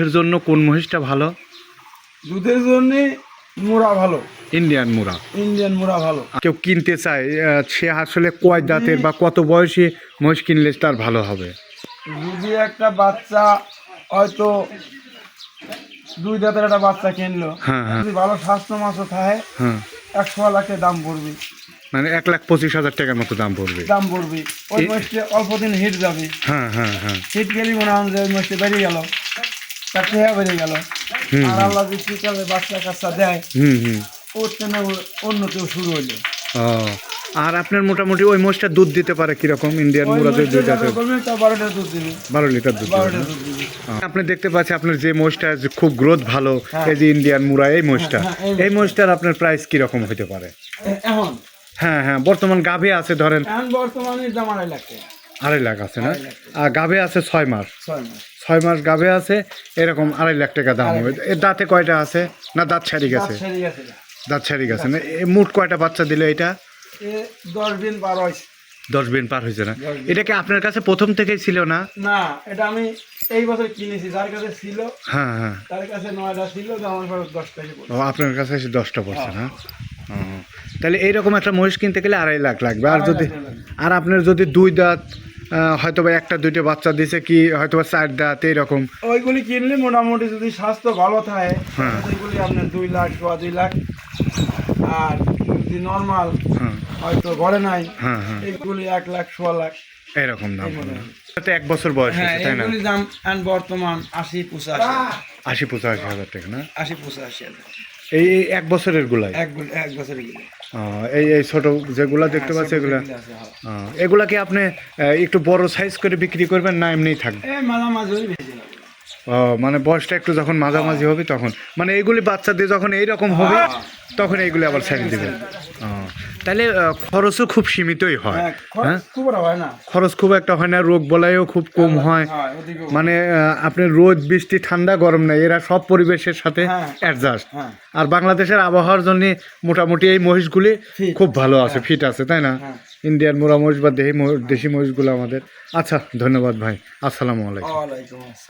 এর জন্য কোন মহিষটা ভালো? দুধের জন্য মোড়া ভালো। ইন্ডিয়ান মুরা ইন্ডিয়ান মোড়া ভালো। কেউ কিনতে চায় সে আসলে কয় দাঁতের বা কত বয়সী মহিষ কিনলে তার ভালো হবে? যদি একটা বাচ্চা হয়তো দুই দাঁতের একটা বাচ্চা কিনলো। হ্যাঁ হ্যাঁ। যদি ভালো স্বাস্থ্য মাছও থাকে হ্যাঁ। একশো লাখে দাম পড়বে। মানে এক লাখ পঁচিশ হাজার টাকার মতো দাম পড়বে। দাম পড়বে। ওই মাছটা অল্প দিন হিট যাবে। হ্যাঁ হ্যাঁ হ্যাঁ। হিট গেলেই মনে হয় যে ওই মাছটা বেরিয়ে গেল। গেল। আর আল্লাহ যদি শীতকালে বাচ্চা কাচ্চা দেয় হুম হুম। ওর জন্য অন্য কেউ শুরু হইল। আর আপনার মোটামুটি ওই মহিষটা দুধ দিতে পারে কীরকম? ইন্ডিয়ান দুধ বারো লিটার দুধ আপনি দেখতে পাচ্ছেন আপনার যে মোষটা খুব গ্রোথ ভালো হ্যাঁ। এই যে ইন্ডিয়ান মুরা এই হ্যাঁ, হ্যাঁ, এই মোষটার আপনার প্রাইস কীরকম হতে পারে? এখন? হ্যাঁ হ্যাঁ বর্তমান গাভে আছে ধরেন। বর্তমানে দাম আড়াই লাখ টাকা আড়াই লাখ আছে না? আর গাভে আছে ছয় মাস। ছয় মাস। গাবে আছে এরকম আড়াই লাখ টাকা দাম হবে। এর দাঁতে কয়টা আছে? না দাঁত ছাড়ি গেছে? দাঁত ছাড়ি গেছে না এ মোট কয়টা বাচ্চা দিলে এটা? দশ দিন বারো দশ বিন পার হয়েছে না? এটা কি আপনার কাছে প্রথম থেকেই ছিল না? না এটা আমি এই বছর কিনেছি। যার কাছে ছিল হ্যাঁ হ্যাঁ। তার কাছে নয়টা ছিল আমার দশটা ও আপনার কাছে এসে দশটা পড়ছে না? ও, তাহলে এইরকম একটা মহিষ কিনতে গেলে আড়াই লাখ লাগবে। আর যদি আর আপনার যদি দুই দাঁত হয়তো বা একটা দুইটা বাচ্চা দিছে কি হয়তো বা চার দাঁত এইরকম। ওইগুলি কিনলে মোটামুটি যদি স্বাস্থ্য ভালো থাকে হ্যাঁ। ওইগুলি আপনার দুই লাখ বা দুই লাখ। আর যদি নর্মাল হ্যাঁ। হয়তো ঘরে নাই হ্যাঁ হ্যাঁ। এইগুলি এক লাখ সোয়া লাখ। এরকম দাম। হয়। এক বছর বয়স হ্যাঁ তাই না? দাম বর্তমান আশি পঁচাশি। আশি পঁচাশি হাজার টাকা না? আশি পঁচাশি হাজার। এই এক বছরের গুলাই? এক এক বছরের গুলি এই এই ছোট যেগুলা দেখতে পাচ্ছি এগুলা। হ্যাঁ। এগুলা কি আপনি একটু বড় সাইজ করে বিক্রি করবেন না এমনিই থাকবে? ও, মানে বয়সটা একটু যখন মাঝামাঝি হবে তখন। মানে এইগুলি বাচ্চা দিয়ে যখন এইরকম হবে তখন এইগুলি আবার ছেড়ে দেবেন। তাহলে খরচও খুব সীমিতই হয়। হ্যাঁ খরচ হ্যাঁ? খুব খরচ খুব একটা হয় না রোগ বলাইও খুব কম হয় হ্যাঁ। মানে আপনি রোদ বৃষ্টি ঠান্ডা গরম নাই এরা সব পরিবেশের সাথে। অ্যাডজাস্ট আর বাংলাদেশের আবহাওয়ার জন্য মোটামুটি এই মহিষগুলি খুব ভালো আছে ফিট আছে তাই না। ইন্ডিয়ান মোরা মহিষ বা দেশি মহিষ- দেশি মহিষগুলো আমাদের। আচ্ছা ধন্যবাদ ভাই। আসসালামু আলাইকুম।